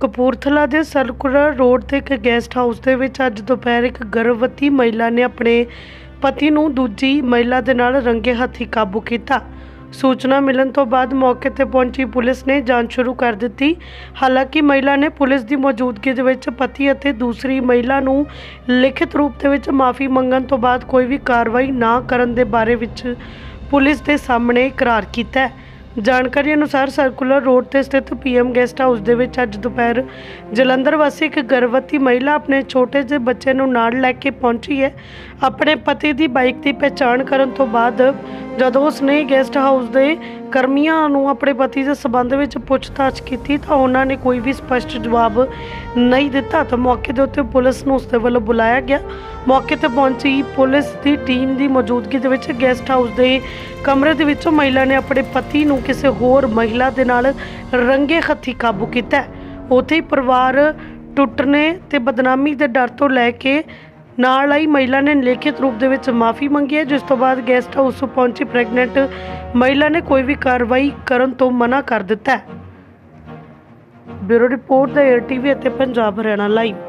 ਕਪੂਰਥਲਾ ਦੇ circular road ਤੇ ਇੱਕ ਗੈਸਟ ਹਾਊਸ ਦੇ ਵਿੱਚ ਅੱਜ ਦੁਪਹਿਰ ਇੱਕ ਗਰਭਵਤੀ ਮਹਿਲਾ ਨੇ ਆਪਣੇ ਪਤੀ ਨੂੰ ਦੂਜੀ ਮਹਿਲਾ ਦੇ ਨਾਲ ਰੰਗੇ ਹੱਥੀ ਕਾਬੂ ਕੀਤਾ। ਸੂਚਨਾ ਮਿਲਣ ਤੋਂ ਬਾਅਦ ਮੌਕੇ ਤੇ ਪਹੁੰਚੀ ਪੁਲਿਸ ਨੇ ਜਾਂਚ ਸ਼ੁਰੂ ਕਰ ਦਿੱਤੀ। ਹਾਲਾਂਕਿ ਮਹਿਲਾ ਨੇ ਪੁਲਿਸ ਦੀ ਮੌਜੂਦਗੀ ਦੇ ਵਿੱਚ ਪਤੀ ਅਤੇ ਦੂਸਰੀ ਮਹਿਲਾ ਨੂੰ ਲਿਖਿਤ ਰੂਪ ਦੇ ਵਿੱਚ ਮਾਫੀ ਮੰਗਣ ਤੋਂ ਬਾਅਦ ਕੋਈ ਵੀ ਕਾਰਵਾਈ ਨਾ ਕਰਨ ਦੇ ਬਾਰੇ ਵਿੱਚ ਪੁਲਿਸ ਦੇ ਸਾਹਮਣੇ ਇਕਰਾਰ ਕੀਤਾ ਹੈ। ਜਾਣਕਾਰੀ ਅਨੁਸਾਰ ਸਰਕੂਲਰ ਰੋਡ ਤੇ ਸਥਿਤ ਪੀਐਮ ਗੈਸਟ ਹਾਊਸ ਦੇ ਵਿੱਚ ਅੱਜ ਦੁਪਹਿਰ ਜਲੰਧਰ ਵਾਸੀ ਇੱਕ ਗਰਭਵਤੀ ਮਹਿਲਾ ਆਪਣੇ ਛੋਟੇ ਜਿਹੇ ਬੱਚੇ ਨੂੰ ਨਾਲ ਲੈ ਕੇ ਪਹੁੰਚੀ ਹੈ। ਆਪਣੇ ਪਤੀ ਦੀ ਬਾਈਕ ਦੀ ਪਛਾਣ ਕਰਨ ਤੋਂ ਬਾਅਦ ਜਦੋਂ ਉਸਨੇ ਗੈਸਟ ਹਾਊਸ ਦੇ ਕਰਮੀਆਂ ਨੂੰ ਆਪਣੇ ਪਤੀ ਦੇ ਸਬੰਧ ਵਿੱਚ ਪੁੱਛਤਾਛ ਕੀਤੀ ਤਾਂ ਉਹਨਾਂ ਨੇ ਕੋਈ ਵੀ ਸਪਸ਼ਟ ਜਵਾਬ ਨਹੀਂ ਦਿੱਤਾ। ਤਾਂ ਮੌਕੇ ਦੇ ਉੱਤੇ ਪੁਲਿਸ ਨੂੰ ਉਸਦੇ ਵੱਲੋਂ ਬੁਲਾਇਆ ਗਿਆ। ਮੌਕੇ ਤੇ ਪਹੁੰਚੀ ਪੁਲਿਸ ਦੀ ਟੀਮ ਦੀ ਮੌਜੂਦਗੀ ਦੇ ਵਿੱਚ ਗੈਸਟ ਹਾਊਸ ਦੇ ਕਮਰੇ ਦੇ ਵਿੱਚੋਂ ਮਹਿਲਾ ਨੇ ਆਪਣੇ ਪਤੀ ਨੂੰ ਕਿਸੇ ਹੋਰ ਮਹਿਲਾ ਦੇ ਨਾਲ ਰੰਗੇ ਹੱਥੀ ਕਾਬੂ ਕੀਤਾ ਹੈ। ਉੱਥੇ ਹੀ ਪਰਿਵਾਰ ਟੁੱਟਣੇ ਤੇ ਬਦਨਾਮੀ ਦੇ ਡਰ ਤੋਂ ਲੈ ਕੇ ਨਾਲ ਆਈ ਮਹਿਲਾ ਨੇ ਲਿਖਿਤ ਰੂਪ ਦੇ ਵਿੱਚ ਮਾਫੀ ਮੰਗੀ ਹੈ, ਜਿਸ ਤੋਂ ਬਾਅਦ ਗੈਸਟ ਹਾਊਸ ਪਹੁੰਚੀ ਪ੍ਰੈਗਨੈਂਟ ਮਹਿਲਾ ਨੇ ਕੋਈ ਵੀ ਕਾਰਵਾਈ ਕਰਨ ਤੋਂ ਮਨਾ ਕਰ ਦਿੱਤਾ ਹੈ ਬਿਊਰੋ ਰਿਪੋਰਟ ਦਾ ਏਆਰ ਟੀਵੀ ਅਤੇ ਪੰਜਾਬ ਹਰਿਆਣਾ ਲਾਈਵ